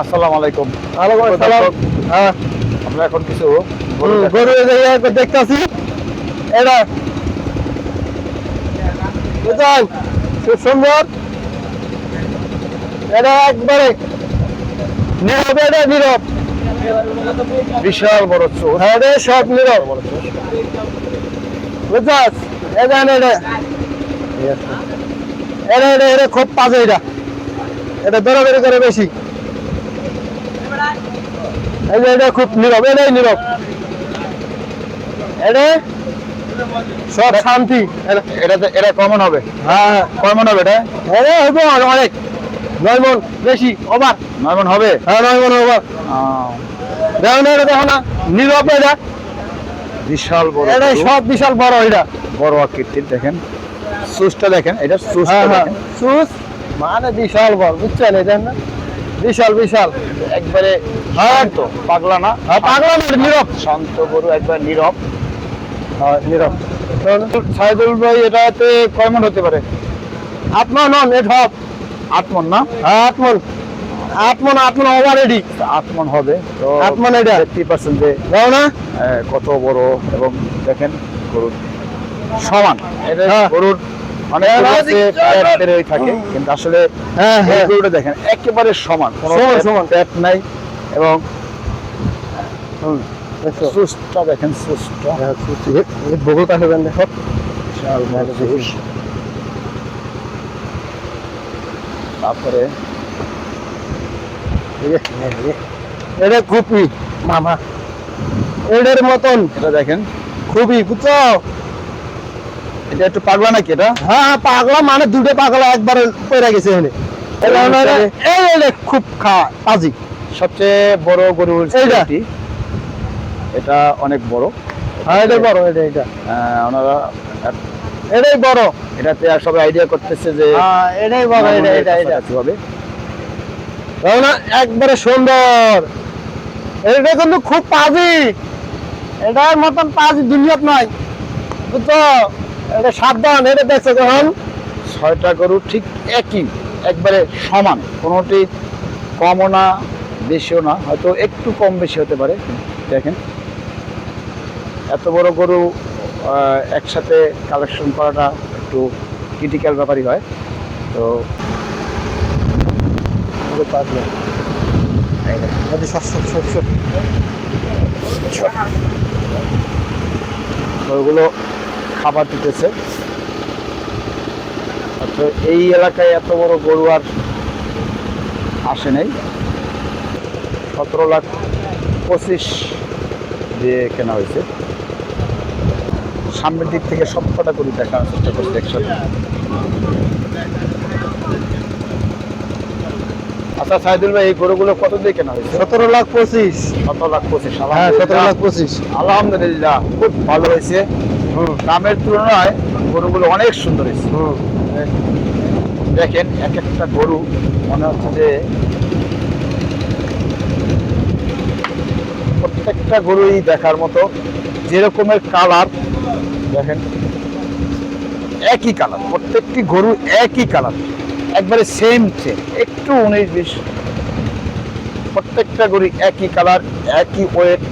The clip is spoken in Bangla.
আসসালামু আলাইকুম। হ্যাঁ। আমরা এখন কিছু গরু দেখতেছি। এটা খুব সুন্দর এটা একবারে নীরব। এটা নীরব। বিশাল বড় চোর। হ্যাঁ এটা সব নীরব বুঝছাস এটা এটা এটা এটা এটা খুব পাজে এটা। এটা দৌড়াদৌড়ি করে বেশি। এই যে এটা খুব নীরব এটাই নীরব। এটা সব শান্তি। এটা- এটা এটা কমন হবে। হ্যাঁ। কমন হবে এটা? এটা হইব অনেক। নয় মন বেশি ওভার। নয় মন হবে? হ্যাঁ নয় মন ওভার দেখো না এটা দেখো না। নীরব এটা। বিশাল বড় গরু। সব বিশাল বড় এটা। বড় আকৃতির দেখেন। সুসটা দেখেন এটা হ্যাঁ হ্যাঁ। দেখেন। সুস মানে বিশাল বড় বুঝছেন? এটা না বিশাল বিশাল। একবারে হ্যাঁ শান্ত পাগলা না। হ্যাঁ, পাগলা না, নীরব। শান্ত গরু একবার নীরব। হ্যাঁ নীরব। সাইদুল ভাই এটাতে কয় মন হতে পারে? আত্মা নন এট হপ আট মন না? হ্যাঁ আত্মন আত্মন আত্মন ওভার রেডি আট মন হবে। তো আট মণ এটা? ফিফটি পার্সেন্টে দাও না। কত বড়। এবং দেখেন গরুর সমান। এটা হ্যাঁ। গরুর অনেক গরু আছে ঠিক- প্যাট বের থাকে কিন্তু আসলে এই গরুটা দেখেন একেবারে সমান সমান, সমান। প্যাট নাই এবং হুম, দেখেন সুস্থ। এ- এ বহুত দেখো বিশাল বড় সুস্থ। তারপরে। এটা খুবই মামা। এটার মতন। এটা দেখেন। খুবই বুঝছ? এটা একটু পাগলা নাকি এটা? হ্যাঁ হ্যাঁ, পাগলা মানে দুটো পাগলা একবার পড়ে গেছে এখানে। খুব খা পাজি। সবচেয়ে বড় গরু? এটি। অনেক বড়। হ্যাঁ এটা বড় এটা এটা। ওনারা এটাই বড়। এটাতে আর সবাই আইডিয়া করতেছে যে হ্যাঁ এটাই বড় এটা এটা এটা। হবে। না একবারে সুন্দর। এটা কিন্তু খুব পাজি। এটার মতন পাজি দুনিয়াত নাই। বুঝছ? এটা সাবধান, এটা দেখছ যখন? ছয়টা গরু ঠিক একই, একবারে সমান। কোনোটি কমও না, বেশিও না, হয়তো একটু কম বেশি হতে পারে। দেখেন। এত বড় গরু একসাথে কালেকশন করাটা একটু ক্রিটিক্যাল ব্যাপারই হয়। তো পারবে খাবার দিতেছে। আচ্ছা এই এলাকায় এত বড় গরু আর আসে নাই। সতেরো লাখ পঁচিশ দিয়ে কেনা হয়েছে। সামনের দিক থেকে সব কটা গরু দেখানোর চেষ্টা করছে একসাথে। আচ্ছা সাইদুল ভাই এই গরুগুলো কত দিয়ে কেনা হয়েছে? সতেরো লাখ পঁচিশ। সতেরো লাখ পঁচিশ। হ্যাঁ সতেরো লাখ পঁচিশ। আলহামদুলিল্লাহ। খুব ভালো হয়েছে। দামের তুলনায় গরুগুলো অনেক সুন্দর হুম। দেখেন এক একটা গরু মনে হচ্ছে যে প্রত্যেকটা গরুই দেখার মতো যেরকমের কালার দেখেন একই কালার প্রত্যেকটি গরু একই কালার একবারে সেম সেম একটু উনিশ বিশ প্রত্যেকটা গরু একই কালার একই ওয়েট